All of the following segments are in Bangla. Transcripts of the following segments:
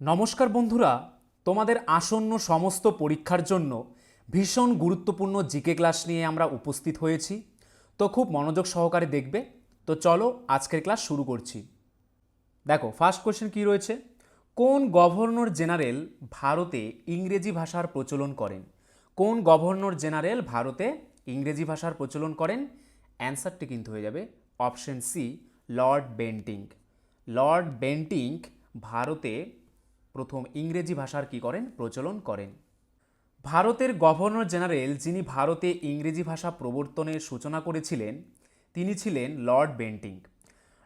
নমস্কার বন্ধুরা, তোমাদের আসন্ন সমস্ত পরীক্ষার জন্য ভীষণ গুরুত্বপূর্ণ জিকে ক্লাস নিয়ে আমরা উপস্থিত হয়েছি। তো খুব মনোযোগ সহকারে দেখবে। তো চলো আজকের ক্লাস শুরু করছি। দেখো ফার্স্ট কোয়েশ্চেন কি রয়েছে? কোন গভর্নর জেনারেল ভারতে ইংরেজি ভাষার প্রচলন করেন? কোন গভর্নর জেনারেল ভারতে ইংরেজি ভাষার প্রচলন করেন? অ্যান্সারটি কিন্তু হয়ে যাবে option C, Lord Bentinck Lord Bentinck ভারতে প্রথম ইংরেজি ভাষার কি করেন? প্রচলন করেন। ভারতের গভর্নর জেনারেল যিনি ভারতে ইংরেজি ভাষা প্রবর্তনের সূচনা করেছিলেন, তিনি ছিলেন Lord Bentinck.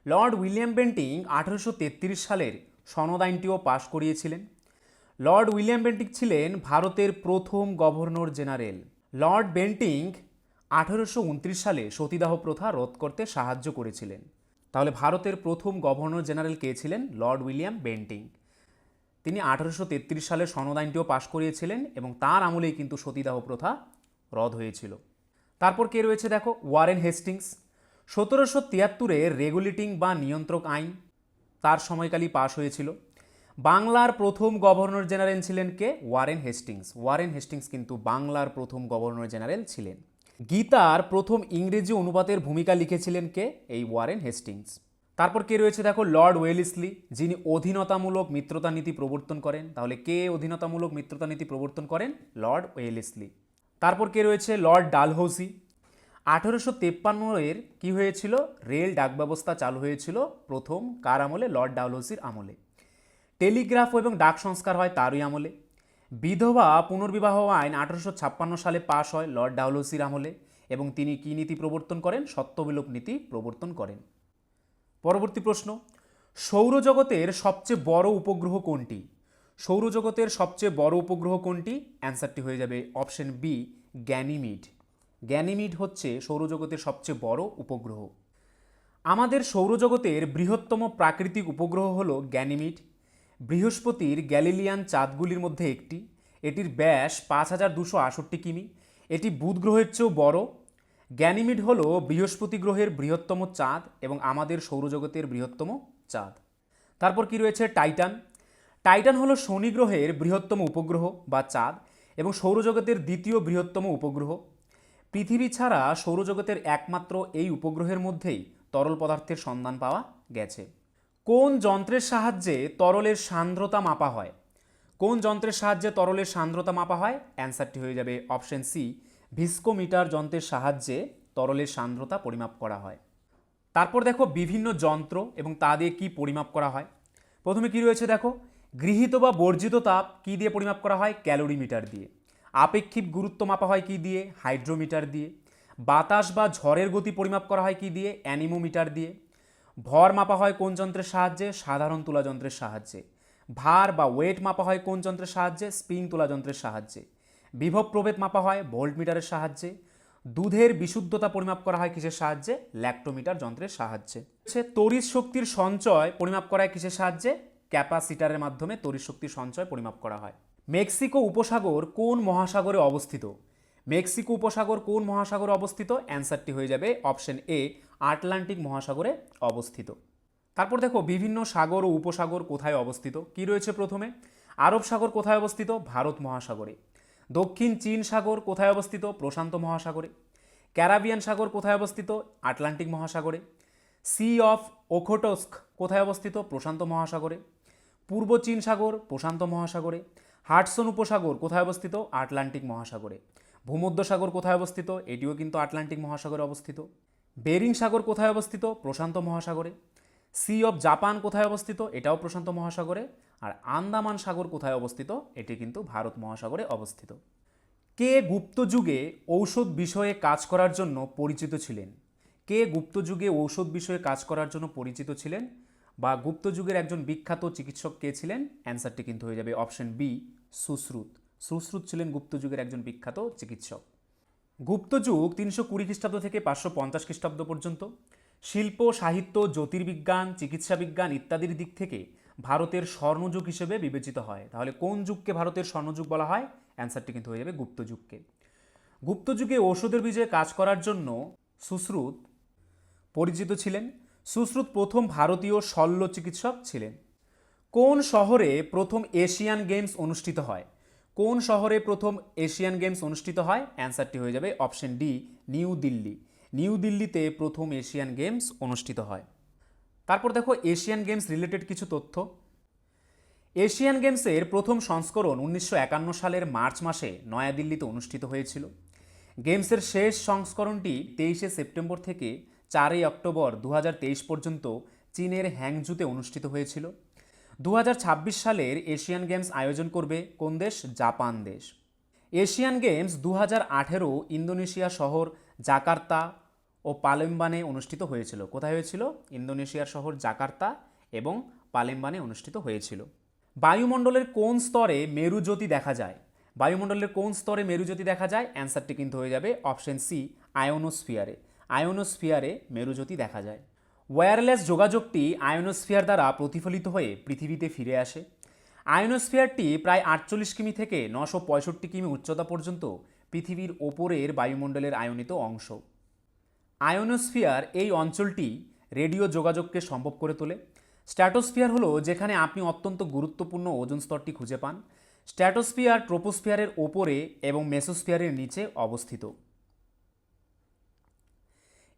Lord William Bentinck আঠারোশো সালের সনদ আইনটিও পাশ করিয়েছিলেন। লর্ড উইলিয়াম বেন্টিং ছিলেন ভারতের প্রথম গভর্নর জেনারেল। লর্ড বেন্টিং আঠারোশো উনত্রিশ সালে সতীদাহ প্রথা রোধ করতে সাহায্য করেছিলেন। তাহলে ভারতের প্রথম গভর্নর জেনারেল কে ছিলেন? Lord William Bentinck. তিনি আঠারোশো সালে সনদ আইনটিও পাশ করিয়েছিলেন এবং তার আমলেই কিন্তু সতীদাহ প্রথা রদ হয়েছিল। তারপর কে রয়েছে দেখো? Warren Hastings. সতেরোশো তিয়াত্তরে রেগুলেটিং বা নিয়ন্ত্রক আইন তার সময়কালই পাশ হয়েছিল। বাংলার প্রথম গভর্নর জেনারেল ছিলেন কে? Warren Hastings. ওয়ারেন হেস্টিংস কিন্তু বাংলার প্রথম গভর্নর জেনারেল ছিলেন। গীতার প্রথম ইংরেজি অনুবাদের ভূমিকা লিখেছিলেন কে? এই ওয়ারেন হেস্টিংস। তারপর কে রয়েছে দেখো? লর্ড ওয়েলিসলি, যিনি অধীনতামূলক মিত্রতা নীতি প্রবর্তন করেন। তাহলে কে অধীনতামূলক মিত্রতা নীতি প্রবর্তন করেন? Lord Wellesley. তারপর কে রয়েছে? Lord Dalhousie. আঠেরোশো তেপ্পান্ন এর কী হয়েছিল? রেল ডাক ব্যবস্থা চালু হয়েছিল প্রথম কার আমলে? লর্ড ডালহৌসির আমলে। টেলিগ্রাফ এবং ডাক সংস্কার হয় তারই আমলে। বিধবা পুনর্বিবাহ আইন আঠারোশো ছাপ্পান্ন সালে পাশ হয় লর্ড ডালহৌসির আমলে এবং তিনি কী নীতি প্রবর্তন করেন? সত্যবিলোপ নীতি প্রবর্তন করেন। পরবর্তী প্রশ্ন, সৌরজগতের সবচেয়ে বড় উপগ্রহ কোনটি? সৌরজগতের সবচেয়ে বড় উপগ্রহ কোনটি? অ্যান্সারটি হয়ে যাবে অপশন বি গ্যানিমিড। গ্যানিমিড হচ্ছে সৌরজগতের সবচেয়ে বড় উপগ্রহ। আমাদের সৌরজগতের বৃহত্তম প্রাকৃতিক উপগ্রহ হল গ্যানিমিড। বৃহস্পতির গ্যালিলিয়ান চাঁদগুলির মধ্যে একটি। এটির ব্যাস পাঁচ হাজার দুশো আষট্টি কিমি। এটি বুধ গ্রহের চেয়েও বড়। গ্যানিমিড হল বৃহস্পতি গ্রহের বৃহত্তম চাঁদ এবং আমাদের সৌরজগতের বৃহত্তম চাঁদ। তারপর কি রয়েছে টাইটান? টাইটান হলো শনি গ্রহের বৃহত্তম উপগ্রহ বা চাঁদ এবং সৌরজগতের দ্বিতীয় বৃহত্তম উপগ্রহ। পৃথিবী ছাড়া সৌরজগতের একমাত্র এই উপগ্রহের মধ্যেই তরল পদার্থের সন্ধান পাওয়া গেছে। কোন যন্ত্রের সাহায্যে তরলের সান্দ্রতা মাপা হয়? কোন যন্ত্রের সাহায্যে তরলের সান্দ্রতা মাপা হয়? অ্যান্সারটি হয়ে যাবে অপশন সি ভিস্কোমিটার যন্ত্রের সাহায্যে তরলের সান্দ্রতা পরিমাপ করা হয়। তারপর দেখো বিভিন্ন যন্ত্র এবং তা দিয়ে কী পরিমাপ করা হয়। প্রথমে কি রয়েছে দেখো, গৃহীত বা বর্জিত তাপ কী দিয়ে পরিমাপ করা হয়? ক্যালোরিমিটার দিয়ে। আপেক্ষিক গুরুত্ব মাপা হয় কী দিয়ে? হাইড্রোমিটার দিয়ে। বাতাস বা ঝড়ের গতি পরিমাপ করা হয় কী দিয়ে? অ্যানিমোমিটার দিয়ে। ভর মাপা হয় কোন যন্ত্রের সাহায্যে? সাধারণ তুলা যন্ত্রের সাহায্যে। ভার বা ওয়েট মাপা হয় কোন যন্ত্রের সাহায্যে? স্পিন তুলা যন্ত্রের সাহায্যে। বিভব প্রভেদ মাপা হয় ভোল্ট মিটারের সাহায্যে। দুধের বিশুদ্ধতা পরিমাপ করা হয় কিসের সাহায্যে? ল্যাক্টোমিটার যন্ত্রের সাহায্যে। হচ্ছে তড়িৎ শক্তির সঞ্চয় পরিমাপ করা হয় কিসের সাহায্যে? ক্যাপাসিটারের মাধ্যমে তড়িৎ শক্তির সঞ্চয় পরিমাপ করা হয়। মেক্সিকো উপসাগর কোন মহাসাগরে অবস্থিত? মেক্সিকো উপসাগর কোন মহাসাগরে অবস্থিত? অ্যান্সারটি হয়ে যাবে অপশন এ, আটলান্টিক মহাসাগরে অবস্থিত। তারপর দেখো, বিভিন্ন সাগর ও উপসাগর কোথায় অবস্থিত? কি রয়েছে প্রথমে? আরব সাগর কোথায় অবস্থিত? ভারত মহাসাগরে। দক্ষিণ চীন সাগর কোথায় অবস্থিত? প্রশান্ত মহাসাগরে। ক্যারাবিয়ান সাগর কোথায় অবস্থিত? আটলান্টিক মহাসাগরে। সি অফ ওখোটস্ক কোথায় অবস্থিত? প্রশান্ত মহাসাগরে। পূর্ব চীন সাগর, প্রশান্ত মহাসাগরে। হাটসন উপসাগর কোথায় অবস্থিত? আটলান্টিক মহাসাগরে। ভূমধ্য সাগর কোথায় অবস্থিত? এটিও কিন্তু আটলান্টিক মহাসাগরে অবস্থিত। বেরিং সাগর কোথায় অবস্থিত? প্রশান্ত মহাসাগরে। সি অফ জাপান কোথায় অবস্থিত? এটাও প্রশান্ত মহাসাগরে। আর আন্দামান সাগর কোথায় অবস্থিত? এটি কিন্তু ভারত মহাসাগরে অবস্থিত। কে গুপ্ত যুগে ঔষধ বিষয়ে কাজ করার জন্য পরিচিত ছিলেন? কে গুপ্ত যুগে ঔষধ বিষয়ে কাজ করার জন্য পরিচিত ছিলেন? বা গুপ্ত যুগের একজন বিখ্যাত চিকিৎসক কে ছিলেন? অ্যান্সারটি কিন্তু হয়ে যাবে অপশন বি, সুশ্রুত। সুশ্রুত ছিলেন গুপ্ত যুগের একজন বিখ্যাত চিকিৎসক। গুপ্ত যুগ তিনশো কুড়ি খ্রিস্টাব্দ থেকে পাঁচশো পঞ্চাশ খ্রিস্টাব্দ পর্যন্ত। শিল্প, সাহিত্য, জ্যোতির্বিজ্ঞান চিকিৎসা বিজ্ঞান ইত্যাদির দিক থেকে ভারতের স্বর্ণযুগ হিসেবে বিবেচিত হয়। তাহলে কোন যুগকে ভারতের স্বর্ণযুগ বলা হয়? অ্যান্সারটি কিন্তু হয়ে যাবে গুপ্ত যুগকে গুপ্ত যুগে ঔষধের বীজে কাজ করার জন্য সুশ্রুত পরিচিত ছিলেন। সুশ্রুত প্রথম ভারতীয় শল্য চিকিৎসক ছিলেন। কোন শহরে প্রথম এশিয়ান গেমস অনুষ্ঠিত হয়? কোন শহরে প্রথম এশিয়ান গেমস অনুষ্ঠিত হয়? অ্যান্সারটি হয়ে যাবে option D, New Delhi. New দিল্লিতে প্রথম এশিয়ান গেমস অনুষ্ঠিত হয়। তারপর দেখো এশিয়ান গেমস রিলেটেড কিছু তথ্য। এশিয়ান গেমসের প্রথম সংস্করণ উনিশশো একান্ন সালের মার্চ মাসে নয়াদিল্লিতে অনুষ্ঠিত হয়েছিল। গেমসের শেষ সংস্করণটি তেইশে সেপ্টেম্বর থেকে চারই অক্টোবর দু হাজার তেইশ পর্যন্ত চীনের হ্যাংজুতে অনুষ্ঠিত হয়েছিল। দু হাজার ছাব্বিশ সালের এশিয়ান গেমস আয়োজন করবে কোন দেশ? জাপান দেশ। এশিয়ান গেমস দু ইন্দোনেশিয়া শহর জাকার্তা ও পালেম্বানে অনুষ্ঠিত হয়েছিল। কোথায় হয়েছিল? ইন্দোনেশিয়ার শহর জাকার্তা এবং পালেম্বানে অনুষ্ঠিত হয়েছিল। বায়ুমণ্ডলের কোন স্তরে মেরুজ্যোতি দেখা যায়? বায়ুমণ্ডলের কোন স্তরে মেরুজ্যোতি দেখা যায়? অ্যান্সারটি কিন্তু হয়ে যাবে অপশন সি, আয়োনোস্ফিয়ারে। আয়োনোস্ফিয়ারে মেরুজ্যোতি দেখা যায়। ওয়্যারলেস যোগাযোগটি আয়োনোস্ফিয়ার দ্বারা প্রতিফলিত হয়ে পৃথিবীতে ফিরে আসে। আয়োনোস্ফিয়ারটি প্রায় আটচল্লিশ কিমি থেকে নশো পঁয়ষট্টি কিমি উচ্চতা পর্যন্ত পৃথিবীর ওপরের বায়ুমণ্ডলের আয়নিত অংশ। আয়োনোস্ফিয়ার এই অঞ্চলটি রেডিও যোগাযোগকে সম্ভব করে তোলে। স্ট্র্যাটোস্ফিয়ার হলো যেখানে আপনি অত্যন্ত গুরুত্বপূর্ণ ওজন স্তরটি খুঁজে পান। স্ট্র্যাটোস্ফিয়ার ট্রোপোস্ফিয়ারের ওপরে এবং মেসোস্ফিয়ারের নিচে অবস্থিত।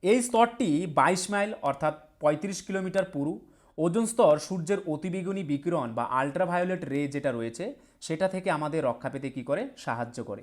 এই স্তরটি বাইশ মাইল অর্থাৎ পঁয়ত্রিশ কিলোমিটার পুরু। ওজন স্তর সূর্যের অতিবেগুনি বিকিরণ বা আল্ট্রাভায়োলেট রে যেটা রয়েছে, সেটা থেকে আমাদের রক্ষা পেতে কী করে? সাহায্য করে।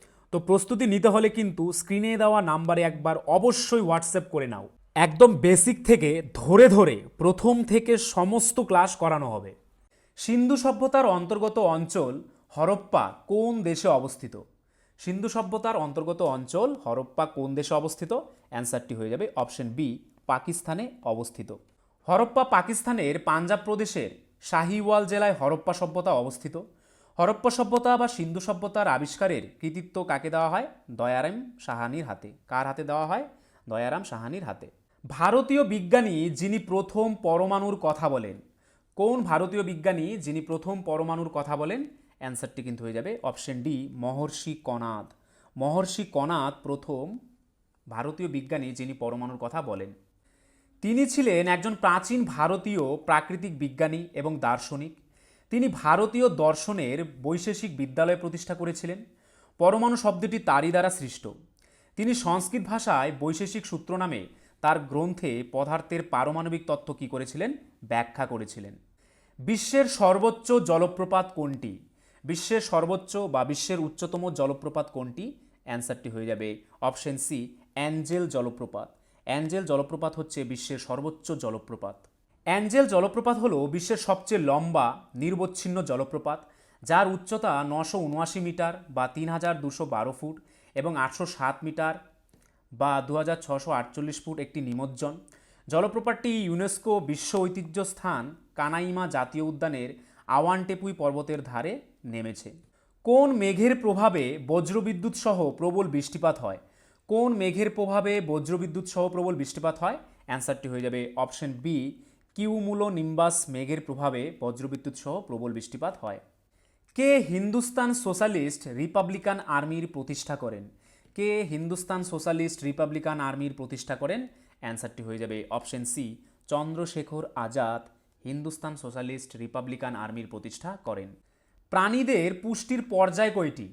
তো প্রস্তুতি নিতে হলে কিন্তু স্ক্রিনে দেওয়া নাম্বারে একবার অবশ্যই হোয়াটসঅ্যাপ করে নাও। একদম বেসিক থেকে ধরে ধরে প্রথম থেকে সমস্ত ক্লাস করানো হবে। সিন্ধু সভ্যতার অন্তর্গত অঞ্চল হরপ্পা কোন দেশে অবস্থিত? সিন্ধু সভ্যতার অন্তর্গত অঞ্চল হরপ্পা কোন দেশে অবস্থিত? অ্যান্সারটি হয়ে যাবে অপশন বি পাকিস্তানে অবস্থিত। হরপ্পা পাকিস্তানের পাঞ্জাব প্রদেশের শাহিওয়াল জেলায় হরপ্পা সভ্যতা অবস্থিত। হরপ্পা সভ্যতা বা সিন্ধু সভ্যতার আবিষ্কারের কৃতিত্ব কাকে দেওয়া হয়? দয়ারাম সাহানির হাতে। কার হাতে দেওয়া হয়? দয়ারাম সাহানির হাতে। ভারতীয় বিজ্ঞানী যিনি প্রথম পরমাণুর কথা বলেন। কোন ভারতীয় বিজ্ঞানী যিনি প্রথম পরমাণুর কথা বলেন? অ্যান্সারটি কিন্তু হয়ে যাবে অপশন ডি, মহর্ষি কনাদ মহর্ষি কনাদ প্রথম ভারতীয় বিজ্ঞানী যিনি পরমাণুর কথা বলেন। তিনি ছিলেন একজন প্রাচীন ভারতীয় প্রাকৃতিক বিজ্ঞানী এবং দার্শনিক। তিনি ভারতীয় দর্শনের বৈশেষিক বিদ্যালয় প্রতিষ্ঠা করেছিলেন। পরমাণু শব্দটি তারই দ্বারা সৃষ্ট। তিনি সংস্কৃত ভাষায় বৈশেষিক সূত্র নামে তার গ্রন্থে পদার্থের পারমাণবিক তত্ত্ব কী করেছিলেন? ব্যাখ্যা করেছিলেন। বিশ্বের সর্বোচ্চ জলপ্রপাত কোনটি? বিশ্বের সর্বোচ্চ বা বিশ্বের উচ্চতম জলপ্রপাত কোনটি? অ্যান্সারটি হয়ে যাবে অপশন সি, অ্যাঞ্জেল জলপ্রপাত। অ্যাঞ্জেল জলপ্রপাত হচ্ছে বিশ্বের সর্বোচ্চ জলপ্রপাত। অ্যাঞ্জেল জলপ্রপাত হলো বিশ্বের সবচেয়ে লম্বা, নির্বচ্ছিন্ন জলপ্রপাত, যার উচ্চতা নশো উনআশি মিটার বা তিন হাজার দুশো বারো ফুট এবং আটশো সাত মিটার বা দু হাজার ছশো আটচল্লিশ ফুট একটি নিমজ্জন। জলপ্রপাতটি ইউনেস্কো বিশ্ব ঐতিহ্য স্থান কানাইমা জাতীয় উদ্যানের আওয়ানটেপুই পর্বতের ধারে নেমেছে। কোন মেঘের প্রভাবে বজ্রবিদ্যুৎ সহ প্রবল বৃষ্টিপাত হয়? কোন মেঘের প্রভাবে বজ্রবিদ্যুৎ সহ প্রবল বৃষ্টিপাত হয়? অ্যান্সারটি হয়ে যাবে অপশন বি কিউমুলো নিম্বাস মেঘের প্রভাবে বজ্রবিদ্যুৎ সহ প্রবল বৃষ্টিপাত হয়। কে হিন্দুস্তান সোশ্যালিস্ট রিপাবলিকান আর্মির প্রতিষ্ঠা করেন? কে হিন্দুস্তান সোশ্যালিস্ট রিপাবলিকান আর্মির প্রতিষ্ঠা করেন? অ্যান্সারটি হয়ে যাবে option C, Chandrashekhar Azad Hindustan Socialist Republican আর্মির প্রতিষ্ঠা করেন। প্রাণীদের পুষ্টির পর্যায় কয়টি?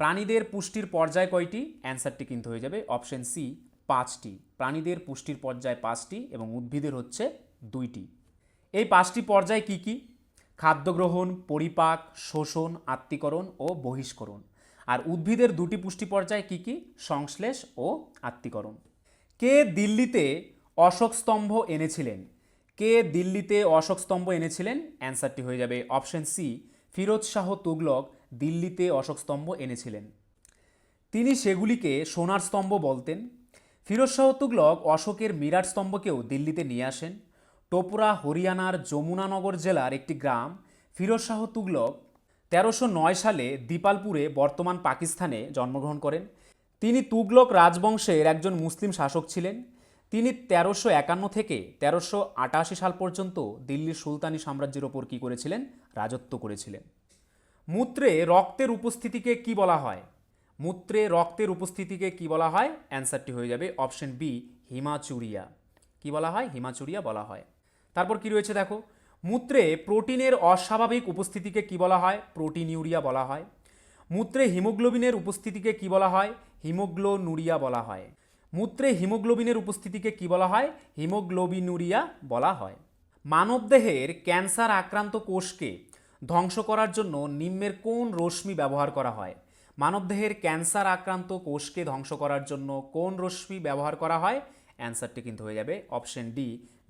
প্রাণীদের পুষ্টির পর্যায় কয়টি? অ্যান্সারটি কিন্তু হয়ে যাবে অপশন সি, পাঁচটি। প্রাণীদের পুষ্টির পর্যায় পাঁচটি এবং উদ্ভিদের হচ্ছে দুইটি। এই পাঁচটি পর্যায় কি কি? খাদ্য গ্রহণ পরিপাক, শোষণ আত্মীকরণ ও বহিষ্করণ। আর উদ্ভিদের দুটি পুষ্টি পর্যায় কি কি? সংশ্লেষ ও আত্তীকরণ। কে দিল্লিতে অশোক স্তম্ভ এনেছিলেন? কে দিল্লিতে অশোক স্তম্ভ এনেছিলেন? অ্যান্সারটি হয়ে যাবে অপশন সি, ফিরোজ শাহ তুগলক দিল্লিতে অশোক স্তম্ভ এনেছিলেন। তিনি সেগুলিকে সোনার স্তম্ভ বলতেন। ফিরোজ শাহ তুগলক অশোকের মিরাট স্তম্ভকেও দিল্লিতে নিয়ে আসেন। টোপরা হরিয়ানার যমুনানগর জেলার একটি গ্রাম ফিরোজ শাহ তুগলক, তেরোশো নয় সালে দীপালপুরে বর্তমান পাকিস্তানে জন্মগ্রহণ করেন। তিনি তুগলক রাজবংশের একজন মুসলিম শাসক ছিলেন। তিনি তেরোশো একান্ন থেকে তেরোশো আটাশি সাল পর্যন্ত দিল্লির সুলতানি সাম্রাজ্যের ওপর কী করেছিলেন? রাজত্ব করেছিলেন। মূত্রে রক্তের উপস্থিতিকে কি বলা হয়? মূত্রে রক্তের উপস্থিতিকে কি বলা হয়? অ্যান্সারটি হয়ে যাবে অপশন বি, হিমাচুরিয়া। কি বলা হয়? হিমাচুরিয়া বলা হয়। তারপর কি রয়েছে দেখো? মূত্রে প্রোটিনের অস্বাভাবিক উপস্থিতিকে কি বলা হয়? প্রোটিনিউরিয়া বলা হয়। মূত্রে হিমোগ্লোবিনের উপস্থিতিকে কি বলা হয়? হিমোগ্লোনুরিয়া বলা হয়। মূত্রে হিমোগ্লোবিনের উপস্থিতিকে কি বলা হয়? হিমোগ্লোবিনুরিয়া বলা হয়। মানবদেহের ক্যান্সার আক্রান্ত কোষকে ধ্বংস করার জন্য নিম্নের কোন রশ্মি ব্যবহার করা হয়? মানবদেহের ক্যান্সার আক্রান্ত কোষকে ধ্বংস করার জন্য কোন রশ্মি ব্যবহার করা হয়? অ্যান্সারটি কিন্তু হয়ে যাবে। অপশন ডি,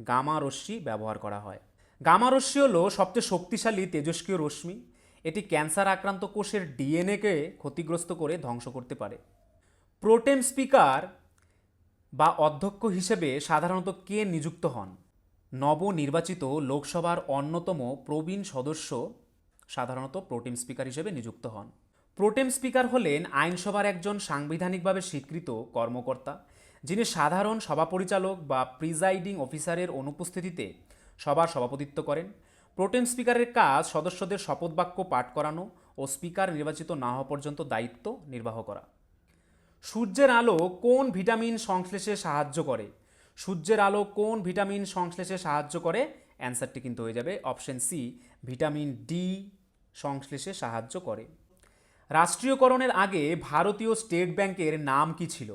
গামা রশ্মি ব্যবহার করা হয়। গামা রশ্মি হলো সবচেয়ে শক্তিশালী তেজস্ক্রিয় রশ্মি। এটি ক্যান্সার আক্রান্ত কোষের ডিএনএকে ক্ষতিগ্রস্ত করে ধ্বংস করতে পারে। প্রোটেম স্পিকার বা অধ্যক্ষ হিসেবে সাধারণত কে নিযুক্ত হন? নবনির্বাচিত লোকসভার অন্যতম প্রবীণ সদস্য সাধারণত প্রোটেম স্পিকার হিসেবে নিযুক্ত হন। প্রোটেম স্পিকার হলেন আইনসভার একজন সাংবিধানিকভাবে স্বীকৃত কর্মকর্তা। যিনি সাধারণ সভা পরিচালক বা প্রিজাইডিং অফিসারের অনুপস্থিতিতে সভার সভাপতিত্ব করেন, প্রোটেম স্পিকারের কাজ সদস্যদের শপথবাক্য পাঠ করানো ও স্পিকার নির্বাচিত না হওয়া পর্যন্ত দায়িত্ব নির্বাহ করা। সূর্যের আলো কোন ভিটামিন সংশ্লেষে সাহায্য করে? সূর্যের আলো কোন ভিটামিন সংশ্লেষে সাহায্য করে? অ্যান্সারটি কিন্তু হয়ে যাবে অপশন সি, ভিটামিন ডি সংশ্লেষে সাহায্য করে। রাষ্ট্রীয়করণের আগে ভারতীয় স্টেট ব্যাংকের নাম কি ছিল?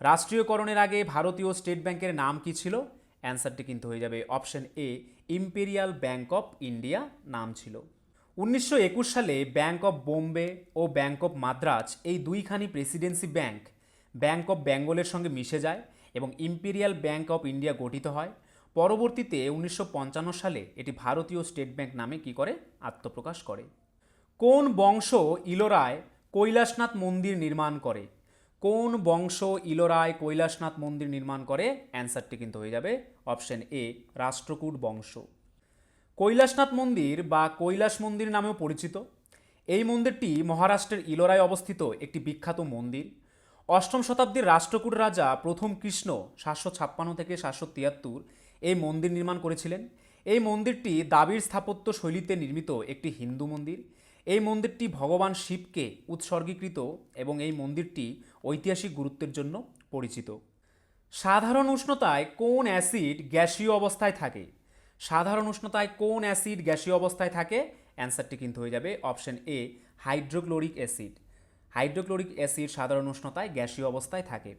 রাষ্ট্রীয়করণের আগে ভারতীয় স্টেট ব্যাংকের নাম কি ছিল? অ্যান্সারটি কিন্তু হয়ে যাবে option A, Imperial Bank of India নাম ছিল। উনিশশো একুশ সালে ব্যাংক অফ বোম্বে ও ব্যাংক অফ মাদ্রাজ এই দুইখানি প্রেসিডেন্সি ব্যাংক ব্যাংক অফ বেঙ্গলের সঙ্গে মিশে যায় এবং ইম্পেরিয়াল ব্যাংক অফ ইন্ডিয়া গঠিত হয়। পরবর্তীতে উনিশশো পঞ্চান্ন সালে এটি ভারতীয় স্টেট ব্যাংক নামে কি করে? আত্মপ্রকাশ করে। কোন বংশ ইলোরায় কৈলাসনাথ মন্দির নির্মাণ করে? কোন বংশ ইলোরায় কৈলাসনাথ মন্দির নির্মাণ করে? অ্যান্সারটি কিন্তু হয়ে যাবে অপশন এ, রাষ্ট্রকূট বংশ। কৈলাসনাথ মন্দির বা কৈলাস মন্দির নামেও পরিচিত। এই মন্দিরটি মহারাষ্ট্রের ইলোরায় অবস্থিত একটি বিখ্যাত মন্দির। অষ্টম শতাব্দীর রাষ্ট্রকূট রাজা প্রথম কৃষ্ণ সাতশো ছাপ্পান্ন থেকে সাতশো তিয়াত্তর এই মন্দির নির্মাণ করেছিলেন। এই মন্দিরটি দাবির স্থাপত্য শৈলীতে নির্মিত একটি হিন্দু মন্দির। এই মন্দিরটি ভগবান শিবকে উৎসর্গীকৃত এবং এই মন্দিরটি ঐতিহাসিক গুরুত্বের জন্য পরিচিত। সাধারণ উষ্ণতায় কোন অ্যাসিড গ্যাসীয় অবস্থায় থাকে? সাধারণ উষ্ণতায় কোন অ্যাসিড গ্যাসীয় অবস্থায় থাকে? অ্যান্সারটি কিন্তু হয়ে যাবে option A, hydrochloric acid. Hydrochloric acid সাধারণ উষ্ণতায় গ্যাসীয় অবস্থায় থাকে।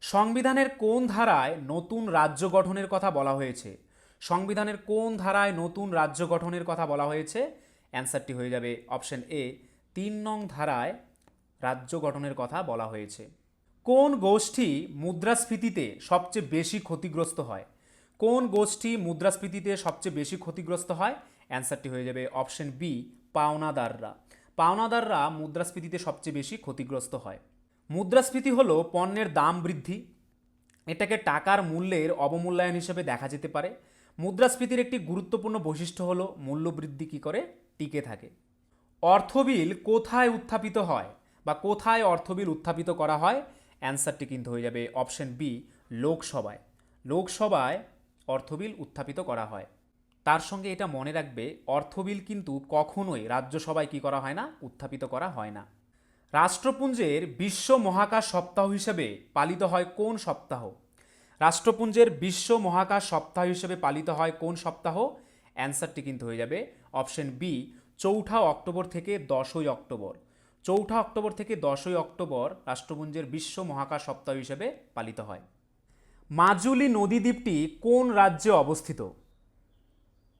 সংবিধানের কোন ধারায় নতুন রাজ্য গঠনের কথা বলা হয়েছে? সংবিধানের কোন ধারায় নতুন রাজ্য গঠনের কথা বলা হয়েছে? অ্যান্সারটি হয়ে যাবে অপশন এ। তিন নং ধারায় রাজ্য গঠনের কথা বলা হয়েছে। কোন গোষ্ঠী মুদ্রাস্ফীতিতে সবচেয়ে বেশি ক্ষতিগ্রস্ত হয়? কোন গোষ্ঠী মুদ্রাস্ফীতিতে সবচেয়ে বেশি ক্ষতিগ্রস্ত হয়? অ্যান্সারটি হয়ে যাবে অপশন বি, পাওনাদাররা। পাওনাদাররা মুদ্রাস্ফীতিতে সবচেয়ে বেশি ক্ষতিগ্রস্ত হয়। মুদ্রাস্ফীতি হলো পণ্যের দাম বৃদ্ধি। এটাকে টাকার মূল্যের অবমূল্যায়ন হিসেবে দেখা যেতে পারে। মুদ্রাস্ফীতির একটি গুরুত্বপূর্ণ বৈশিষ্ট্য হলো মূল্যবৃদ্ধি কী করে? টিকে থাকে। অর্থবিল কোথায় উত্থাপিত হয় বা কোথায় অর্থবিল উত্থাপিত করা হয়? অ্যান্সারটি কিন্তু হয়ে যাবে অপশন বি, লোকসভায়। লোকসভায় অর্থবিল উত্থাপিত করা হয়। তার সঙ্গে এটা মনে রাখবে, অর্থবিল কিন্তু কখনোই রাজ্যসভায় কি করা হয় না? উত্থাপিত করা হয় না। রাষ্ট্রপুঞ্জের বিশ্ব মহাকাশ সপ্তাহ হিসেবে পালিত হয় কোন সপ্তাহ? রাষ্ট্রপুঞ্জের বিশ্ব মহাকাশ সপ্তাহ হিসেবে পালিত হয় কোন সপ্তাহ? অ্যান্সারটি কিন্তু হয়ে যাবে অপশন বি, চৌঠা অক্টোবর থেকে দশই অক্টোবর। চৌঠা অক্টোবর থেকে দশই অক্টোবর রাষ্ট্রপুঞ্জের বিশ্ব মহাকাশ সপ্তাহ হিসেবে পালিত হয়। মাজুলি নদীদ্বীপটি কোন রাজ্যে অবস্থিত?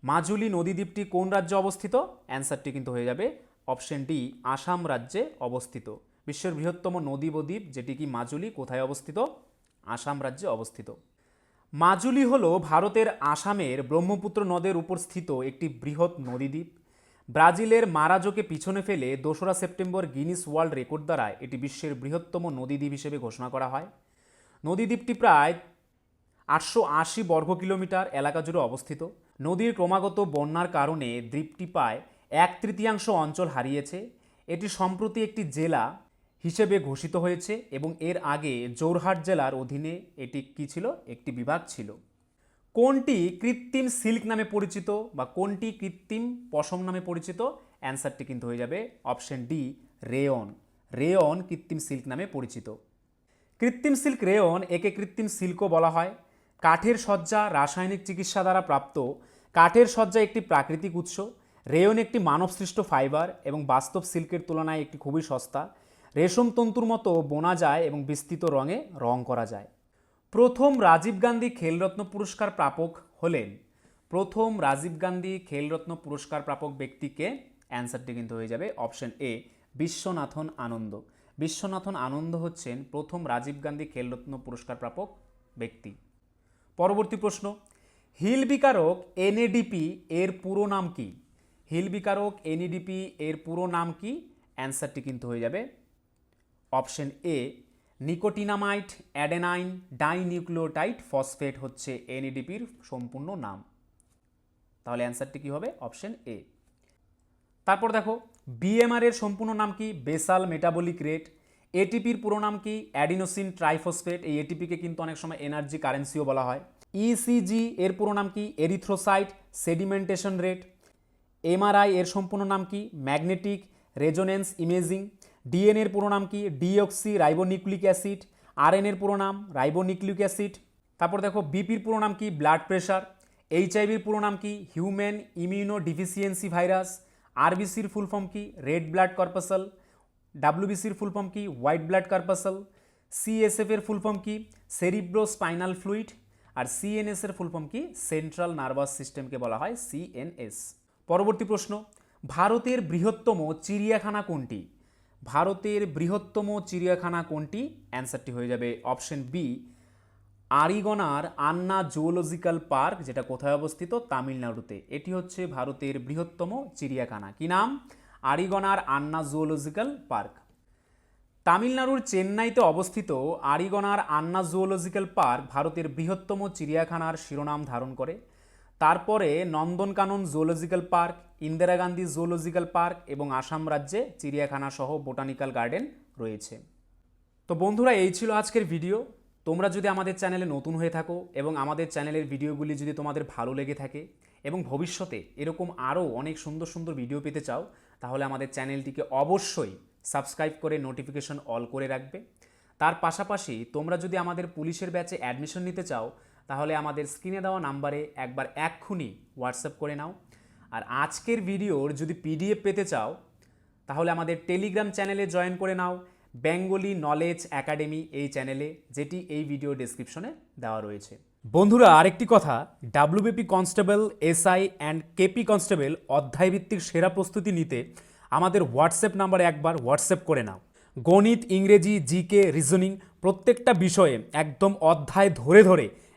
মাজুলি নদীদ্বীপটি কোন রাজ্যে অবস্থিত? অ্যান্সারটি কিন্তু হয়ে যাবে অপশন ডি, আসাম রাজ্যে অবস্থিত। বিশ্বের বৃহত্তম নদী দ্বীপ যেটি কি মাজুলি কোথায় অবস্থিত? আসাম রাজ্যে অবস্থিত। মাজুলি হল ভারতের আসামের ব্রহ্মপুত্র নদের উপর স্থিত একটি বৃহৎ নদীদ্বীপ। ব্রাজিলের মারাজোকে পিছনে ফেলে দোসরা সেপ্টেম্বর গিনিস ওয়ার্ল্ড রেকর্ড দ্বারা এটি বিশ্বের বৃহত্তম নদীদ্বীপ হিসেবে ঘোষণা করা হয়। নদীদ্বীপটি প্রায় আটশো আশি বর্গ কিলোমিটার এলাকা জুড়ে অবস্থিত। নদীর ক্রমাগত বন্যার কারণে দ্বীপটি প্রায় এক তৃতীয়াংশ অঞ্চল হারিয়েছে। এটি সম্প্রতি একটি জেলা হিসেবে ঘোষিত হয়েছে এবং এর আগে জোরহাট জেলার অধীনে এটি কী ছিল? একটি বিভাগ ছিল। কোনটি কৃত্রিম সিল্ক নামে পরিচিত বা কোনটি কৃত্রিম পশম নামে পরিচিত? অ্যান্সারটি কিন্তু হয়ে যাবে অপশন ডি, রেয়ন। রেয়ন কৃত্রিম সিল্ক নামে পরিচিত। কৃত্রিম সিল্ক রেয়ন একে কৃত্রিম সিল্কও বলা হয়। কাঠের সজ্জা রাসায়নিক চিকিৎসা দ্বারা প্রাপ্ত। কাঠের সজ্জা একটি প্রাকৃতিক উৎস। রেয়ন একটি মানবসৃষ্ট ফাইবার এবং বাস্তব সিল্কের তুলনায় একটি খুবই সস্তা। রেশম তন্তুর মতো বোনা যায় এবং বিস্তৃত রঙে রং করা যায়। প্রথম রাজীব গান্ধী খেলরত্ন পুরস্কার প্রাপক হলেন। প্রথম রাজীব গান্ধী খেলরত্ন পুরস্কার প্রাপক ব্যক্তিকে অ্যান্সারটি কিন্তু হয়ে যাবে অপশন এ, বিশ্বনাথন আনন্দ। বিশ্বনাথন আনন্দ হচ্ছেন প্রথম রাজীব গান্ধী খেলরত্ন পুরস্কার প্রাপক ব্যক্তি। পরবর্তী প্রশ্ন, হিল বিকারক এনএডিপি এর পুরো নাম কি? হিল বিকারক এনএডিপি এর পুরো নাম কি? অ্যান্সারটি কিন্তু হয়ে যাবে option A, nicotinamide, adenine, dinucleotide phosphate হচ্ছে এনএডিপির সম্পূর্ণ নাম। তাহলে অ্যান্সারটি কি হবে? Option A. তারপর দেখো বিএমআর এর সম্পূর্ণ নাম কি? Basal metabolic rate. এটিপির পুরো নাম কি? Adenosine triphosphate. এই এটিপিকে কিন্তু অনেক সময় এনার্জি কারেন্সিও বলা হয়। ইসিজি এর পুরো নাম কি? Erythrocyte sedimentation rate. এমআরআই এর সম্পূর্ণ নাম কি? Magnetic resonance imaging. ডিএন এর পুরো নাম কি? ডিঅক্সি রাইবোনিউক্লিক অ্যাসিড আরএন এর পুরো নাম রাইবোনিউক্লিক অ্যাসিড। তারপর দেখো বিপির পুরো নাম কি? ব্লাড প্রেশার এইচআইভির পুরো নাম কি? হিউম্যান ইমিউনো ডিফিসিয়েন্সি ভাইরাস আরবিসির ফুল ফর্ম কি? Red blood corpuscle. ডাব্লিউবিসির full form কি? White blood corpuscle. সিএসএফ এর ফুল ফর্ম কি? Cerebrospinal fluid. আর সিএনএস এর ফুল ফর্ম কি? সেন্ট্রাল নার্ভাস সিস্টেমকে বলা হয় সিএনএস পরবর্তী প্রশ্ন, ভারতের বৃহত্তম চিড়িয়াখানা কোনটি? ভারতের বৃহত্তম চিড়িয়াখানা কোনটি? অ্যান্সারটি হয়ে যাবে অপশন বি আরিগনার আন্না জুওলজিক্যাল পার্ক যেটা কোথায় অবস্থিত? তামিলনাড়ুতে। এটি হচ্ছে ভারতের বৃহত্তম চিড়িয়াখানা। কি নাম? আরিগনার আন্না জুওলজিক্যাল পার্ক তামিলনাড়ুর চেন্নাইতে অবস্থিত আরিগনার আন্না জুওলজিক্যাল পার্ক ভারতের বৃহত্তম চিড়িয়াখানার শিরোনাম ধারণ করে। তারপরে Nandankanan zoological park, Indira Gandhi zoological park এবং আসাম রাজ্যে চিড়িয়াখানা সহ বোটানিক্যাল গার্ডেন রয়েছে। তো বন্ধুরা, এই ছিল আজকের ভিডিও। তোমরা যদি আমাদের চ্যানেলে নতুন হয়ে থাকো এবং আমাদের চ্যানেলের ভিডিওগুলি যদি তোমাদের ভালো লেগে থাকে এবং ভবিষ্যতে এরকম আরও অনেক সুন্দর সুন্দর ভিডিও পেতে চাও, তাহলে আমাদের চ্যানেলটিকে অবশ্যই সাবস্ক্রাইব করে নোটিফিকেশন অল করে রাখবে। তার পাশাপাশি তোমরা যদি আমাদের পুলিশের ব্যাচে অ্যাডমিশন নিতে চাও তাহলে আমাদের স্ক্রিনে দেওয়া নাম্বারে একবার এক্ষুনি হোয়াটসঅ্যাপ করে নাও। আর আজকের ভিডিওর যদি পিডিএফ পেতে চাও, তাহলে আমাদের টেলিগ্রাম চ্যানেলে জয়েন করে নাও, বেঙ্গলি নলেজ একাডেমি এই চ্যানেলে, যেটি এই ভিডিও ডেসক্রিপশনে দেওয়া রয়েছে। বন্ধুরা, আরেকটি কথা, WBP constable, SI and KP constable অধ্যায়ভিত্তিক সেরা প্রস্তুতি নিতে আমাদের হোয়াটসঅ্যাপ নাম্বারে একবার হোয়াটসঅ্যাপ করে নাও। গণিত, ইংরেজি, জিকে, রিজনিং প্রত্যেকটা বিষয়ে একদম অধ্যায় ধরে ধরে